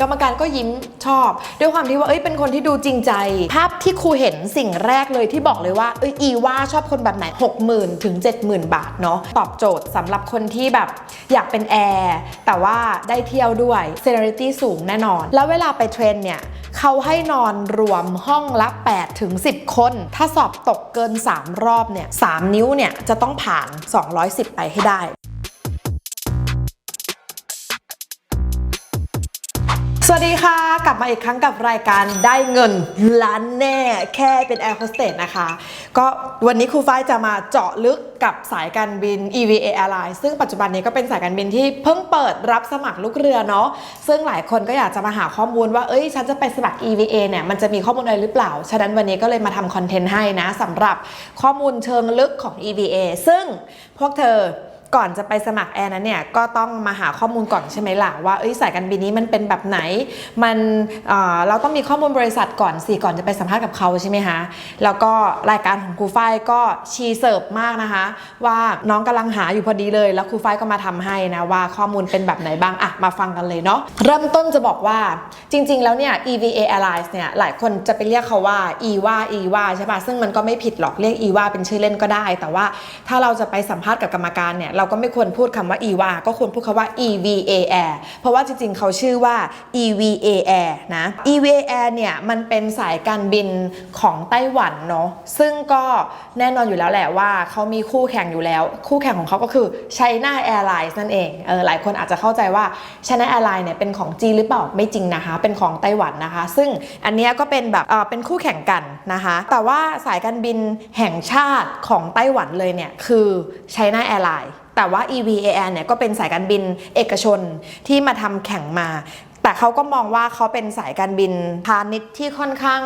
กรรมการก็ยิ้มชอบ ด้วยความที่ว่าเอ้ยเป็นคนที่ดูจริงใจ ภาพที่ครูเห็นสิ่งแรกเลยที่บอกเลยว่าเอ้ยอีว่าชอบคนแบบไหน 60,000ถึง70,000 บาทเนาะตอบโจทย์สำหรับคนที่แบบอยากเป็นแอร์แต่ว่าได้เที่ยวด้วย s e n i o r i t y สูงแน่นอน แล้วเวลาไปเทรนเนี่ยเขาให้นอนรวมห้องละ8ถึง10 คน ถ้าสอบตกเกิน 3 รอบเนี่ย3นิ้วเนี่ยจะต้องผ่าน 210 ไปให้ได้ สวัสดีค่ะ กลับมาอีกครั้งกับรายการได้เงินล้านแน่แค่เป็นแอร์โฮสเตสนะคะ ก็วันนี้ครูฝ้ายจะมาเจาะลึกกับสายการบิน EVA Airlines ซึ่งปัจจุบันนี้ก็เป็นสายการบินที่เพิ่งเปิดรับสมัครลูกเรือเนาะซึ่งหลายคนก็อยากจะมาหาข้อมูลว่าเอ้ยฉันจะไปสมัคร EVA เนี่ยมันจะมีข้อมูลอะไรหรือเปล่า ฉะนั้นวันนี้ก็เลยมาทำคอนเทนต์ให้นะสำหรับข้อมูลเชิงลึกของ EVA ซึ่งพวกเธอ ก่อนจะไปสมัครแอร์นั้นเนี่ยก็ต้องมาหาข้อมูลก่อนใช่ไหมล่ะว่าเอ้ยสายการบินนี้มันเป็นแบบไหน มันเเราต้องมีข้อมูลบริษัทก่อนสิก่อนจะไปสัมภาษณ์กับเขาใช่ไหมคะแล้วก็รายการของครูฝ้ายก็ชีเสิร์ฟมากนะคะ ว่าน้องกำลังหาอยู่พอดีเลย แล้วครูฝ้ายก็มาทำให้นะว่าข้อมูลเป็นแบบไหนบ้างอะมาฟังกันเลยเนาะเริ่มต้นจะบอกว่าจริง ๆ แล้วเนี่ย EVA Airlines เนี่ยหลายคนจะไปเรียกเขาว่า EVA EVA ใช่ปะซึ่งมันก็ไม่ผิดหรอกเรียก EVA เป็นชื่อเล่นก็ได้ แต่ว่าถ้าเราจะไปสัมภาษณ์กับกรรมการเนี่ยเราก็ไม่ควรพูดคำว่า EVA ก็ควรพูดคำว่า EVA Air เพราะว่าจริงๆ เขาชื่อว่า EVA Air นะ EVA Air เนี่ยมันเป็นสายการบินของไต้หวันเนาะซึ่งก็แน่นอนอยู่แล้วแหละว่าเขามีคู่แข่งอยู่แล้ว คู่แข่งของเขาก็คือ China Airlines นั่นเองเออหลายคนอาจจะเข้าใจว่า China Airlines เนี่ยเป็นของจีนหรือเปล่าไม่จริงนะคะ เป็นของไต้หวันนะคะ ซึ่งอันเนี้ยก็เป็นแบบเออเป็นคู่แข่งกันนะคะ แต่ว่าสายการบินแห่งชาติของไต้หวันเลยเนี่ยคือ China Airlines แต่ว่า EVAR เนี่ยก็เป็นสายการบินเอกชนที่มาทำแข่งมา แต่เขาก็มองว่าเขาเป็นสายการบินพาณิชย์ที่ค่อนข้าง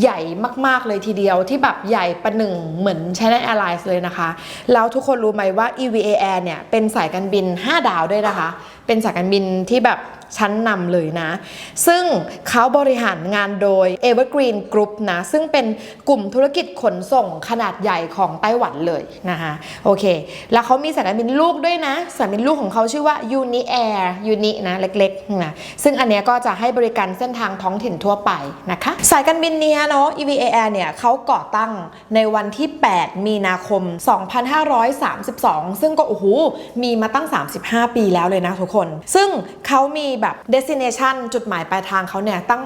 ใหญ่มาก ๆ เลยทีเดียวที่แบบใหญ่ประหนึ่งเหมือน China Airlines เลยนะคะ แล้วทุกคนรู้ไหมว่า EVA Air เนี่ยเป็นสายการบิน 5 ดาวด้วยนะคะ เป็นสายการบินที่แบบ ชั้นนำเลยนะ ซึ่งเขาบริหารงานโดย Evergreen Group นะ ซึ่งเป็นกลุ่มธุรกิจขนส่งขนาดใหญ่ของไต้หวันเลยนะคะโอเค แล้วเขามีสายการบินลูกด้วยนะสายการบินลูกของเขาชื่อว่า Uni Air Uni นะเล็กๆนะซึ่งอันเนี้ยก็จะให้บริการเส้นทางท้องถิ่นทั่วไปนะคะสายการบินเนี้ยเนาะ EVA Air เนี่ยเขาก่อตั้งในวันที่ 8 มีนาคม 2532 ซึ่งก็โอ้โหมีมาตั้ง 35 ปีแล้วเลยนะทุกคน ซึ่งเขามีแบบ destination จุดหมายปลายทางเขาเนี่ยตั้ง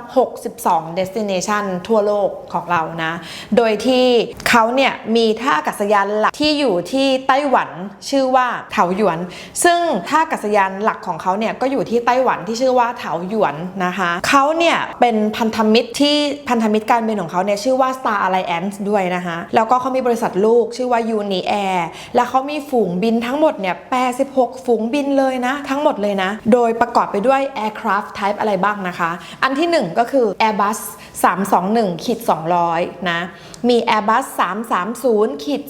62 destination ทั่วโลกของเรานะ โดยที่เขาเนี่ยมีท่าอากาศยานหลักที่อยู่ที่ไต้หวันชื่อว่าเถาหยวน ซึ่งท่าอากาศยานหลักของเขาเนี่ยก็อยู่ที่ไต้หวันที่ชื่อว่าเถาหยวนนะคะเขาเนี่ยเป็นพันธมิตรที่พันธมิตรการบินของเขาเนี่ยชื่อว่า Star Alliance ด้วยนะคะแล้วก็เขามีบริษัทลูกชื่อว่า Uni Air และเขามีฝูงบินทั้งหมดเนี่ย86 ฝูงบินเลยนะ ทั้งหมดเลยนะ โดยประกอบไปด้วย aircraft type อะไรบ้างนะคะ อันที่ 1 ก็คือ Airbus 321ขีด200 นะ มี Airbus 330ขีด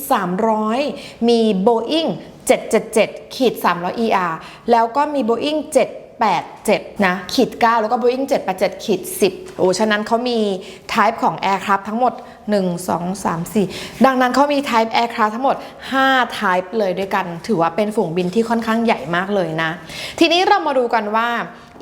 300 มี Boeing 777ขีด300 ER แล้วก็มี Boeing 7 787 นะขีด9แล้วก็ Boeing 787ขีด10 โอ้ฉะนั้นเขามี type ของ aircraft ทั้งหมด 1 2 3 4 ดังนั้นเขามี type aircraft ทั้งหมด 5 type เลยด้วยกัน ถือว่าเป็นฝูงบินที่ค่อนข้างใหญ่มากเลยนะ ทีนี้เรามาดูกันว่า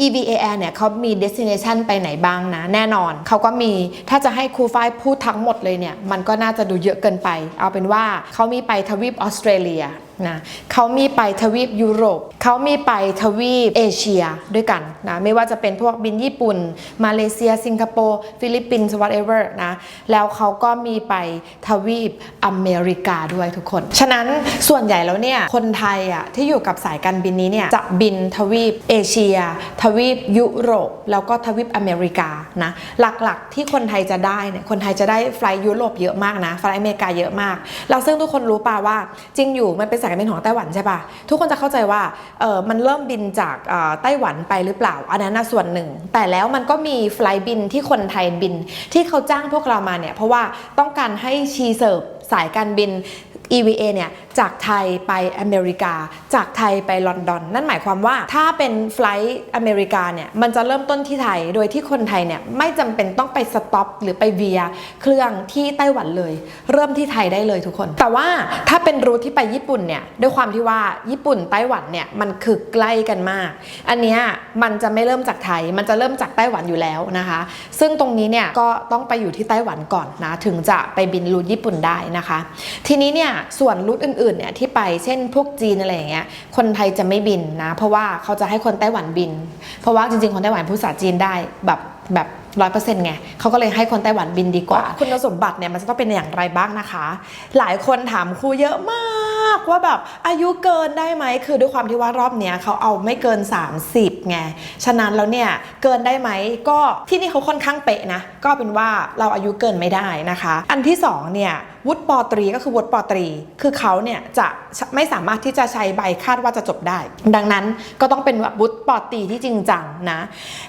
EVA Air เนี่ยเขามี destination ไปไหนบ้างนะ แน่นอน เขาก็มีถ้าจะให้ครูฝ้ายพูดทั้งหมดเลยเนี่ย มันก็น่าจะดูเยอะเกินไป เอาเป็นว่าเขามีไปทวีปออสเตรเลีย นะเขามีไปทวีปยุโรปเขามีไปทวีปเอเชียด้วยกันนะไม่ว่าจะเป็นพวกบินญี่ปุ่น มาเลเซีย สิงคโปร์ฟิลิปปินส์ whatever นะแล้วเขาก็มีไปทวีปอเมริกาด้วยทุกคน ฉะนั้นส่วนใหญ่แล้วเนี่ยคนไทยอะที่อยู่กับสายการบินนี้เนี่ยจะบินทวีปเอเชีย ทวีปยุโรป แล้วก็ทวีปอเมริกานะหลักๆที่คนไทยจะได้เนี่ยคนไทยจะได้ไฟล์ยุโรปเยอะมากนะไฟล์อเมริกาเยอะมากแล้วซึ่งทุกคนรู้ป่าว่าจริงอยู่มันเป็นสายการบินของไต้หวันใช่ปะทุกคนจะเข้าใจว่าเออมันเริ่มบินจากไต้หวันไปหรือเปล่า อันนั้นส่วนหนึ่ง แต่แล้วมันก็มีไฟล์บินที่คนไทยบิน ที่เขาจ้างพวกเรามาเนี่ยเพราะว่าต้องการให้ชีเสิร์ฟสายการบิน EVA เนี่ยจากไทยไปอเมริกา จากไทยไปลอนดอน นั่นหมายความว่าถ้าเป็นไฟลท์อเมริกาเนี่ยมันจะเริ่มต้นที่ไทย โดยที่คนไทยเนี่ยไม่จำเป็นต้องไปสต็อปหรือไปเวียเครื่องที่ไต้หวันเลย เริ่มที่ไทยได้เลยทุกคน แต่ว่าถ้าเป็นรูทที่ไปญี่ปุ่นเนี่ยด้วยความที่ว่าญี่ปุ่นไต้หวันเนี่ยมันคือใกล้กันมาก อันเนี้ยมันจะไม่เริ่มจากไทย มันจะเริ่มจากไต้หวันอยู่แล้วนะคะ ซึ่งตรงนี้เนี่ยก็ต้องไปอยู่ที่ไต้หวันก่อนนะถึงจะไปบินรูทญี่ปุ่นได้นะคะ ทีนี้เนี่ยส่วนรูทอื่นๆเนี่ยที่ไปเช่นพวกจีนอะไรอย่างเงี้ยคนไทยจะไม่บินนะ เพราะว่าเขาจะให้คนไต้หวันบิน เพราะว่าจริงๆ คนไต้หวันพูดภาษาจีนได้แบบแบบ ร้อยเปอร์เซ็นต์ไงเขาก็เลยให้คนไต้หวันบินดีกว่า คุณสมบัติเนี่ยมันจะต้องเป็นอย่างไรบ้างนะคะ หลายคนถามครูเยอะมากว่าแบบอายุเกินได้ไหม คือด้วยความที่ว่ารอบเนี้ยเขาเอาไม่เกิน 30ไง ฉะนั้นแล้วเนี่ยเกินได้ไหมก็ที่นี่เขาค่อนข้างเป๊ะนะ ก็เป็นว่าเราอายุเกินไม่ได้นะคะ อันที่สองเนี่ยวุฒิปอตรีก็คือวุฒิปอตรี คือเขาเนี่ยจะไม่สามารถที่จะใช้ใบคาดว่าจะจบได้ ดังนั้นก็ต้องเป็นวุฒิปอตรีที่จริงจังนะ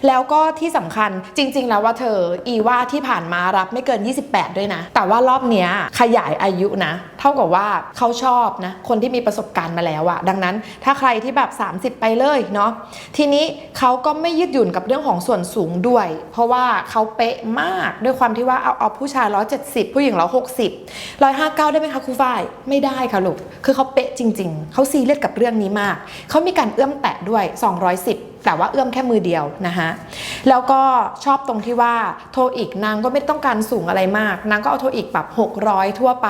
แล้วก็ที่สำคัญจริง ๆแล้วว่าเธออีว่าที่ผ่านมารับไม่เกิน 28 ด้วยนะ แต่ว่ารอบเนี้ยขยายอายุนะ เท่ากับว่าเขาชอบนะ คนที่มีประสบการณ์มาแล้วอะดังนั้นถ้าใครที่แบบ 30 ไปเลยเนาะทีนี้เขาก็ไม่ยืดหยุ่นกับเรื่องของส่วนสูงด้วย เพราะว่าเขาเป๊ะมากด้วยความที่ว่าเอาเอาผู้ชาย 170 ผู้หญิง 160 159 ได้ไหมคะครูฝ้ายไม่ได้ค่ะลูกคือเขาเป๊ะจริง ๆเขาซีเรียสกับเรื่องนี้มากเขามีการเอื้อมแตะด้วย 210 แต่ว่าเอื้อมแค่มือเดียวนะคะแล้วก็ชอบตรงที่ว่าโทอีกนางก็ไม่ต้องการสูงอะไรมาก นางก็เอาโทอีกแบบ600 ทั่วไป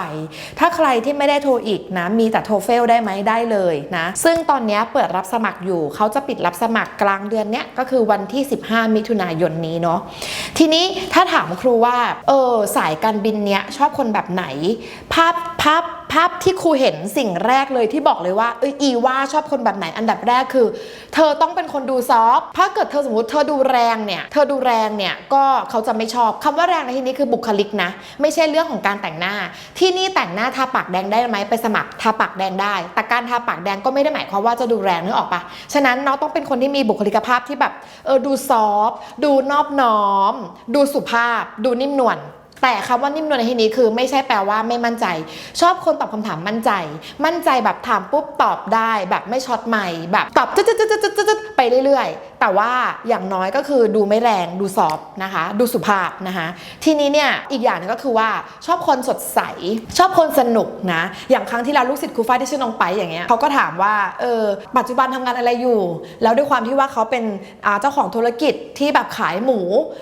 ถ้าใครที่ไม่ได้โทอีกนะมีแต่โทเฟลได้ไหมได้เลยนะซึ่งตอนนี้เปิดรับสมัครอยู่เขาจะปิดรับสมัครกลางเดือนเนี้ยก็คือวันที่ 15 มิถุนายนนี้เนาะทีนี้ถ้าถามครูว่าเออสายการบินเนี้ยชอบคนแบบไหน ภาพภาพ ภาพที่ครูเห็นสิ่งแรกเลยที่บอกเลยว่าเอออีว่าชอบคนแบบไหนอันดับแรกคือ เธอต้องเป็นคนดูซอฟต์ถ้าเกิดเธอสมมติเธอดูแรงเนี่ยเธอดูแรงเนี่ยก็เขาจะไม่ชอบคำว่าแรงในที่นี้คือบุคลิกนะ ไม่ใช่เรื่องของการแต่งหน้า ที่นี่แต่งหน้าทาปากแดงได้ไหมไปสมัครทาปากแดงได้ แต่การทาปากแดงก็ไม่ได้หมายความว่าจะดูแรงนึกออกปะฉะนั้นน้องต้องเป็นคนที่มีบุคลิกภาพที่แบบเออดูซอฟดูนอบน้อม ดูสุภาพ ดูนิ่มนวล แต่คำว่านิ่มนวลในที่นี้คือไม่ใช่แปลว่าไม่มั่นใจ ชอบคนตอบคำถามมั่นใจ มั่นใจแบบถามปุ๊บตอบได้ แบบไม่ช็อตใหม่แบบตอบจุดจึ๊ดจุดจุดจุดไปเรื่อยๆ แต่ว่าอย่างน้อยก็คือดูไม่แรงดูซอฟนะคะ ดูสุภาพนะคะ ทีนี้เนี่ยอีกอย่างหนึงก็คือว่าชอบคนสดใส ชอบคนสนุกนะ อย่างครั้งที่เราลูกศิษย์ครูฝ้ายที่ชื่อน้องไปอย่างเงี้ยเขาก็ถามว่าเออปัจจุบันทำงานอะไรอยู่ แล้วด้วยความที่ว่าเขาเป็นเจ้าของธุรกิจที่แบบขายหมู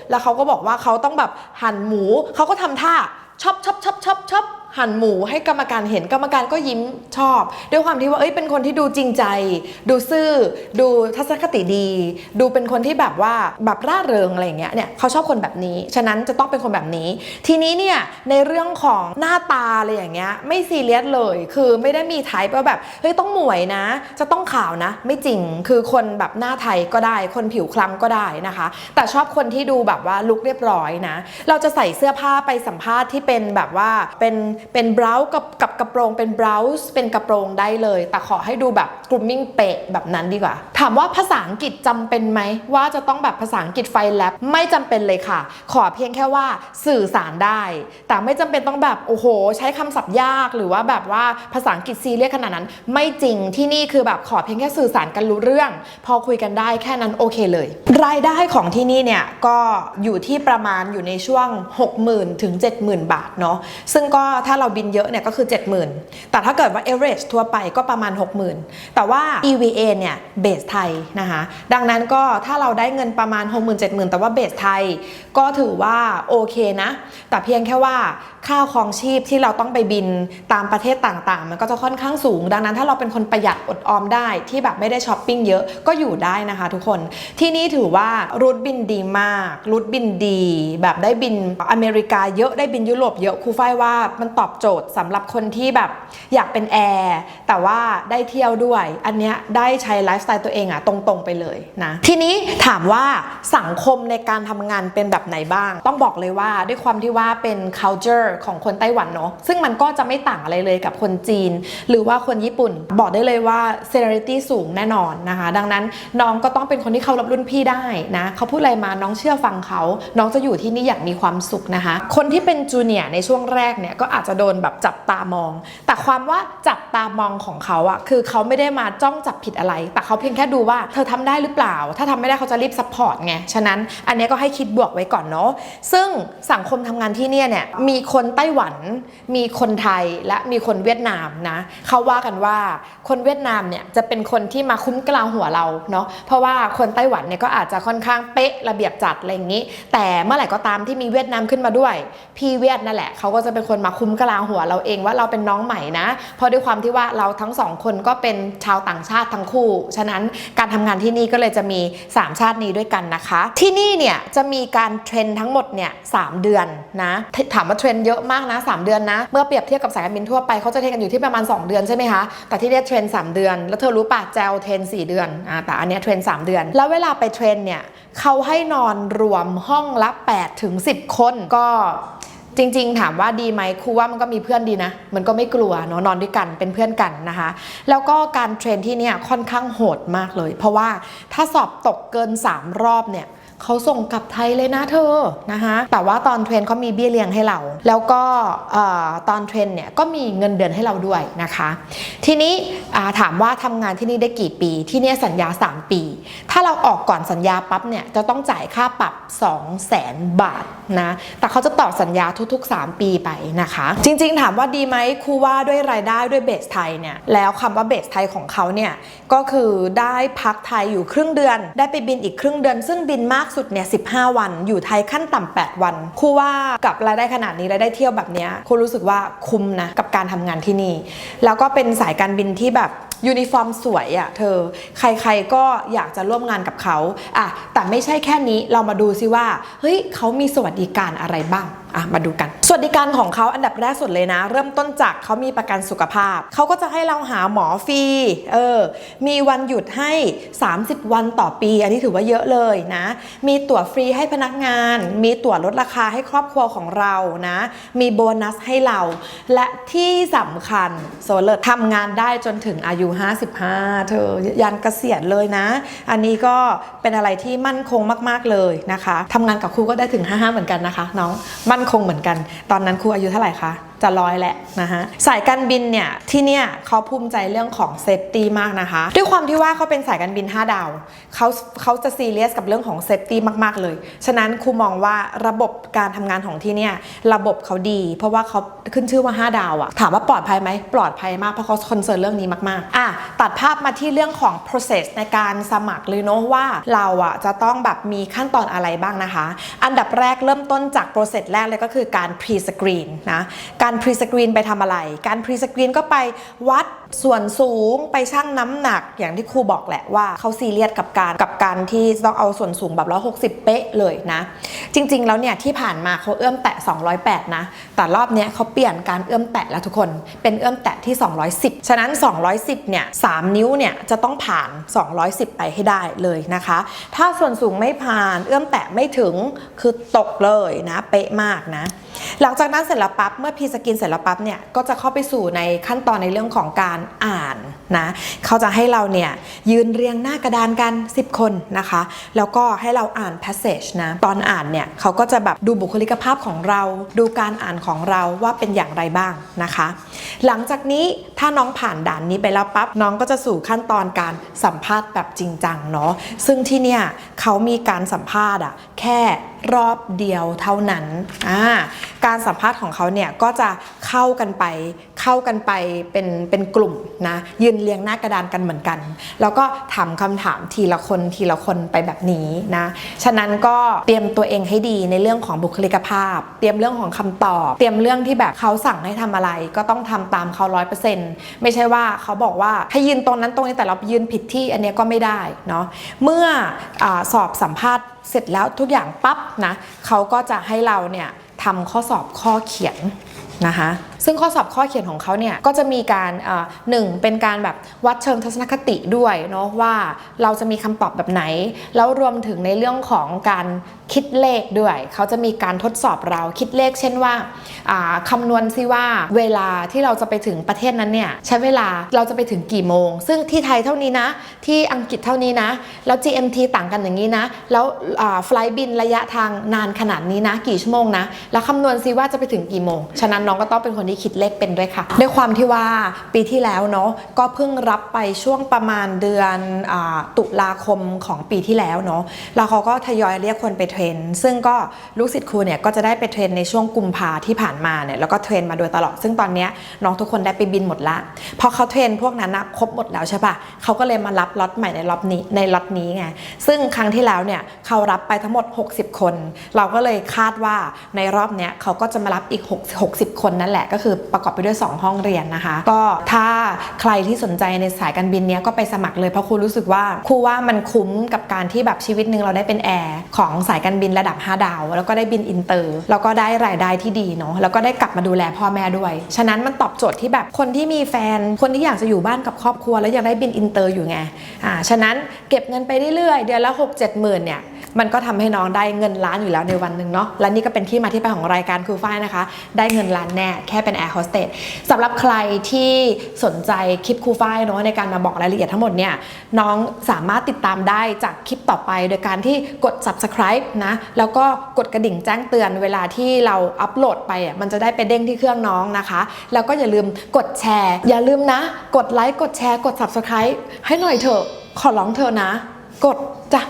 แล้วเขาก็บอกว่าเขาต้องแบบหั่นหมูเขาก็ทำท่าชอบชอบชอบชอบชอบ หั่นหมูให้กรรมการเห็นกรรมการก็ยิ้มชอบ ด้วยความที่ว่าเอ้ยเป็นคนที่ดูจริงใจ ดูซื่อ ดูทัศนคติดี ดูเป็นคนที่แบบว่าแบบร่าเริงอะไรเงี้ยเนี่ยเขาชอบคนแบบนี้ ฉะนั้นจะต้องเป็นคนแบบนี้ ทีนี้เนี่ยในเรื่องของหน้าตาอะไรอย่างเงี้ยไม่ซีเรียสเลย คือไม่ได้มีไทป์ว่าแบบเฮ้ยต้องหมวยนะ จะต้องขาวนะ ไม่จริงคือคนแบบหน้าไทยก็ได้ คนผิวคล้ำก็ได้นะคะ แต่ชอบคนที่ดูแบบว่าลุคเรียบร้อยนะ เราจะใส่เสื้อผ้าไปสัมภาษณ์ที่เป็นแบบว่าเป็นเป็นบราวกับกับกระโปรงเป็นบราวส์เป็นกระโปรงได้เลย แต่ขอให้ดูแบบกลุ่มมิ่งเป๊ะแบบนั้นดีกว่า ถามว่าภาษาอังกฤษจำเป็นไหม ว่าจะต้องแบบภาษาอังกฤษไฟแลบไม่จำเป็นเลยค่ะ ขอเพียงแค่ว่าสื่อสารได้ แต่ไม่จำเป็นต้องแบบโอ้โห ใช้คำศัพท์ยากหรือว่าแบบว่าภาษาอังกฤษซีเรียสขนาดนั้น ไม่จริงที่นี่คือแบบขอเพียงแค่สื่อสารกันรู้เรื่อง พอคุยกันได้แค่นั้นโอเคเลย รายได้ของที่นี่เนี่ยก็อยู่ที่ประมาณอยู่ในช่วง 60,000 ถึง 70,000 บาทเนาะซึ่งก็ถ้าาเราบินเยอะเนี่ยก็คือ 70,000 แต่ถ้าเกิดว่า average ทั่วไปก็ประมาณ 60,000 แต่ว่า EVA เนี่ยเบสไทยนะคะดังนั้นก็ถ้าเราได้เงินประมาณ 60,000 70,000 แต่ว่าเบสไทยก็ถือว่าโอเคนะ แต่เพียงแค่ว่าค่าครองชีพที่เราต้องไปบินตามประเทศต่างๆ มันก็จะค่อนข้างสูง ดังนั้นถ้าเราเป็นคนประหยัดอดออมได้ที่แบบไม่ได้ช้อปปิ้งเยอะก็อยู่ได้นะคะทุกคนที่นี่ถือว่ารูทบินดีมากรูทบินดี แบบได้บินอเมริกาเยอะได้บินยุโรปเยอะครูฝ้ายว่ามันตอบโจทย์สำหรับคนที่แบบอยากเป็นแอร์แต่ว่าได้เที่ยวด้วย อันเนี้ยได้ใช้ไลฟ์สไตล์ตัวเองอะตรงๆไปเลยนะทีนี้ถามว่าสังคมในการทำงานเป็นแบบไหนบ้าง ต้องบอกเลยว่าด้วยความที่ว่าเป็น culture ของคนไต้หวันเนาะซึ่งมันก็จะไม่ต่างอะไรเลยกับคนจีน หรือว่าคนญี่ปุ่นบอกได้เลยว่า seniority สูงแน่นอนนะคะ ดังนั้นน้องก็ต้องเป็นคนที่เคารพรุ่นพี่ได้นะเขาพูดอะไรมาน้องเชื่อฟังเขา น้องจะอยู่ที่นี่อย่างมีความสุขนะคะ คนที่เป็นจูเนียร์ในช่วงแรกเนี่ยก็อาจจะจะโดนแบบจับตามอง แต่ความว่าจับตามองของเขาอะคือเขาไม่ได้มาจ้องจับผิดอะไร แต่เขาเพียงแค่ดูว่าเธอทำได้หรือเปล่า ถ้าทำไม่ได้เขาจะรีบซัพพอร์ตไง ฉะนั้นอันนี้ก็ให้คิดบวกไว้ก่อนเนาะ ซึ่งสังคมทำงานที่เนี่ยเนี่ยมีคนไต้หวัน มีคนไทยและมีคนเวียดนามนะเขาว่ากันว่าคนเวียดนามเนี่ยจะเป็นคนที่มาคุ้มกลางหัวเราเนาะ เพราะว่าคนไต้หวันเนี่ยก็อาจจะค่อนข้างเป๊ะระเบียบจัดอะไรอย่างนี้ แต่เมื่อไหร่ก็ตามที่มีเวียดนามขึ้นมาด้วย พี่เวียดนั่นแหละเขาก็จะเป็นคนมาคุ้มกลาหัวเราเองว่าเราเป็นน้องใหม่นะ เพราะด้วยความที่ว่าเราทั้งสองคนก็เป็นชาวต่างชาติทั้งคู่ ฉะนั้นการทำงานที่นี่ก็เลยจะมี 3 ชาตินี้ด้วยกันนะคะ ที่นี่เนี่ยจะมีการเทรนทั้งหมดเนี่ยสเดือนนะถามว่าเทรนเยอะมากนะ 3 เดือนนะ เมื่อเปรียบเทียบกับสายการบินทั่วไปเขาจะเทรนกันอยู่ที่ประมาณ 2 เดือนใช่ไหมคะ แต่ที่เนี่ยเทรน 3 เดือน แล้วเธอรู้ป่ะแจวเทรน 4 เดือนอ่าแต่อันเนี้ยเทรน 3 เดือน แล้วเวลาไปเทรนเนี่ยเขาให้นอนรวมห้องละ8ถึง10 คนก็ จริงๆ ถามว่าดีไหมครูว่ามันก็มีเพื่อนดีนะ มันก็ไม่กลัวเนาะนอนด้วยกันเป็นเพื่อนกันนะคะ แล้วก็การเทรนที่เนี่ยค่อนข้างโหดมากเลย เพราะว่าถ้าสอบตกเกิน 3 รอบเนี่ย เขาส่งกลับไทยเลยนะเธอนะคะแต่ว่าตอนเทรนเขามีเบี้ยเลี้ยงให้เรา แล้วก็อตอนเทรนเนี่ยก็มีเงินเดือนให้เราด้วยนะคะ ทีนี้ถามว่าทำงานที่นี่ได้กี่ปี ที่นี่สัญญา 3 ปี ถ้าเราออกก่อนสัญญาปั๊บเนี่ยจะต้องจ่ายค่าปรับ 2 0 0แสนบาทนะแต่เขาจะต่อสัญญาทุก ๆ 3 ปีไปนะคะ จริง ๆ ถามว่าดีไหมครูว่าด้วยรายได้ด้วยเบสไทยเนี่ยแล้วคำว่าเบสไทยของเขาเนี่ยก็คือได้พักไทยอยู่ครึ่งเดือน ได้ไปบินอีกครึ่งเดือน ซึ่งบินมากสุดเนี่ย15วัน อยู่ไทยขั้นต่ำ8วันครูว่ากับรายได้ขนาดนี้รายได้เที่ยวแบบเนี้ยครูรู้สึกว่าคุ้มนะกับการทำงานที่นี่ แล้วก็เป็นสายการบินที่แบบยูนิฟอร์มสวยอะ่ะเธอ ใครๆก็อยากจะร่วมงานกับเขาอะแต่ไม่ใช่แค่นี้เรามาดูซิว่าเฮ้ยเขามีสวัสดิการอะไรบ้าง อะมาดูกัน สวัสดิการของเขาอันดับแรกสุดเลยนะ เริ่มต้นจากเขามีประกันสุขภาพ เขาก็จะให้เราหาหมอฟรี เออ มีวันหยุดให้ 30 วันต่อปี อันนี้ถือว่าเยอะเลยนะ มีตั๋วฟรีให้พนักงาน มีตั๋วลดราคาให้ครอบครัวของเรานะ มีโบนัสให้เรา และที่สำคัญโซเลอร์ทำงานได้จนถึงอายุ 55 เธอยันเกษียณเลยนะ อันนี้ก็เป็นอะไรที่มั่นคงมาก ๆเลยนะคะทำงานกับครูก็ได้ถึง 55 เหมือนกันนะคะน้องมั่นคงเหมือนกัน ตอนนั้นครูอายุเท่าไหร่คะ จะร้อยแหละนะคะสายการบินเนี่ยที่เนี่ยเขาภูมิใจเรื่องของเซฟตี้มากนะคะ ด้วยความที่ว่าเขาเป็นสายการบิน 5 ดาวเขาเขาจะซีเรียสกับเรื่องของเซฟตี้มาก ๆ เลย ฉะนั้นครูมองว่าระบบการทำงานของที่เนี่ยระบบเขาดี เพราะว่าเขาขึ้นชื่อว่า 5 ดาวอะถามว่าปลอดภัยไหมปลอดภัยมากเพราะเขาคอนเซิร์นเรื่องนี้มากๆอะตัดภาพมาที่เรื่องของ process ในการสมัครเลยเนาะว่าเราอะจะต้องแบบมีขั้นตอนอะไรบ้างนะคะ อันดับแรกเริ่มต้นจาก process แรกเลยก็คือการ pre screen นะการ pre screen ไปทำอะไร การ pre screen ก็ไปวัดส่วนสูงไปชั่งน้ำหนักอย่างที่ครูบอกแหละว่าเขาซีเรียสกับการกับการที่ต้องเอาส่วนสูงแบบ160เป๊ะเลยนะ จริง ๆ แล้วเนี่ยที่ผ่านมาเขาเอื้อมแตะ 208 นะ แต่รอบเนี้ยเขาเปลี่ยนการเอื้อมแตะแล้วทุกคนเป็นเอื้อมแตะที่ 210 ฉะนั้น 210 เนี่ย3นิ้วเนี่ยจะต้องผ่าน 210 ไปให้ได้เลยนะคะ ถ้าส่วนสูงไม่ผ่านเอื้อมแตะไม่ถึงคือตกเลยนะ เป๊ะมากนะ หลังจากนั้นเสร็จแล้วปั๊บเมื่อพีสกินเสร็จแล้วปั๊บเนี่ยก็จะเข้าไปสู่ในขั้นตอนในเรื่องของการอ่านนะเขาจะให้เราเนี่ยยืนเรียงหน้ากระดานกัน 10 คนนะคะ แล้วก็ให้เราอ่าน passage นะตอนอ่านเนี่ยเขาก็จะแบบดูบุคลิกภาพของเรา ดูการอ่านของเราว่าเป็นอย่างไรบ้างนะคะ หลังจากนี้ถ้าน้องผ่านด่านนี้ไปแล้วปั๊บน้องก็จะสู่ขั้นตอนการสัมภาษณ์แบบจริงจังเนาะซึ่งที่เนี่ยเขามีการสัมภาษณ์อะแค่รอบเดียวเท่านั้นอ่า การสัมภาษณ์ของเขาเนี่ยก็จะเข้ากันไปเข้ากันไปเป็นเป็นกลุ่มนะยืนเรียงหน้ากระดานกันเหมือนกัน แล้วก็ถามคำถามทีละคนทีละคนไปแบบนี้นะฉะนั้นก็เตรียมตัวเองให้ดีในเรื่องของบุคลิกภาพ เตรียมเรื่องของคำตอบ เตรียมเรื่องที่แบบเขาสั่งให้ทำอะไร ก็ต้องทำตามเขาร้อยเปอร์เซ็นต์ไม่ใช่ว่าเขาบอกว่าให้ยืนตรงนั้นตรงนี้แต่เรายืนผิดที่อันนี้ก็ไม่ได้เนาะเมื่ออสอบสัมภาษณ์เสร็จแล้วทุกอย่างปั๊บนะเขาก็จะให้เราเนี่ย ทำข้อสอบข้อเขียน นะคะซึ่งข้อสอบข้อเขียนของเขาเนี่ยก็จะมีการหนึ่งเป็นการแบบวัดเชิงทัศนคติด้วยเนาะว่าเราจะมีคำตอบแบบไหน แล้วรวมถึงในเรื่องของการคิดเลขด้วย เขาจะมีการทดสอบเราคิดเลข เช่นว่าอ่าคำนวณซิว่าเวลาที่เราจะไปถึงประเทศนั้นเนี่ยใช้เวลาเราจะไปถึงกี่โมง ซึ่งที่ไทยเท่านี้นะ ที่อังกฤษเท่านี้นะ แล้ว GMT ต่างกันอย่างนี้นะ แล้วไฟล์บินระยะทางนานขนาดนี้นะ กี่ชั่วโมงนะแล้วคำนวณซิว่าจะไปถึงกี่โมงฉะนั้นน้องก็ต้องเป็นคนที่คิดเลขเป็นด้วยค่ะ ด้วยความที่ว่าปีที่แล้วเนาะก็เพิ่งรับไปช่วงประมาณเดือนอตุลาคมของปีที่แล้วเนาะแล้วเขาก็ทยอยเรียกคนไปเทรน ซึ่งก็ลูกศิษย์ครูเนี่ยก็จะได้ไปเทรนในช่วงกุมภาที่ผ่านมาเนี่ยแล้วก็เทรนมาโดยตลอด ซึ่งตอนนี้น้องทุกคนได้ไปบินหมดละพอเขาเทรนพวกนั้นนะครบหมดแล้วใช่ปะเขาก็เลยมารับล็อตใหม่ในล็อตนี้ในล็อตนี้ไงซึ่งครั้งที่แล้วเนี่ยเขารับไปทั้งหมด 60 คน เราก็เลยคาดว่าในรอบเนี้ยเขาก็จะมารับอีก6 60คนนั่นแหละก็คือประกอบไปด้วย 2 ห้องเรียนนะคะ ก็ถ้าใครที่สนใจในสายการบินเนี้ยก็ไปสมัครเลยเพราะครูรู้สึกว่าครูว่ามันคุ้มกับการที่แบบชีวิตหนึ่งเราได้เป็นแอร์ของสายการบินระดับ 5 ดาว แล้วก็ได้บินอินเตอร์แล้วก็ได้รายได้ที่ดีเนาะแล้วก็ได้กลับมาดูแลพ่อแม่ด้วย ฉะนั้นมันตอบโจทย์ที่แบบคนที่มีแฟนคนที่อยากจะอยู่บ้านกับครอบครัว แล้วยังได้บินอินเตอร์อยู่ไงอ่าฉะนั้นเก็บเงินไปเรื่อยๆเดือนละ6 7หมื่นเนี่ยมันก็ทำให้น้องได้เงินล้านอยู่แล้วในวันหนึ่งเนาะและนี่ก็เป็นที่มาที่ไปของรายการครูฝ้ายนะคะ ได้เงินล้านแน่แค่เป็นแอร์โฮสเตสสำหรับใครที่สนใจคลิปครูฝ้ายเนาะในการมาบอกรายละเอียดทั้งหมดเนี่ยน้องสามารถติดตามได้จากคลิปต่อไป โดยการที่กด subscribe นะแล้วก็กดกระดิ่งแจ้งเตือนเวลาที่เราอัปโหลดไปอะมันจะได้ไปเด้งที่เครื่องน้องนะคะ แล้วก็อย่าลืมกดแชร์ อย่าลืมนะ กดไลค์กดแชร์กด subscribe ให้หน่อยเถอะขอร้องเธอนะ กดจ้ะ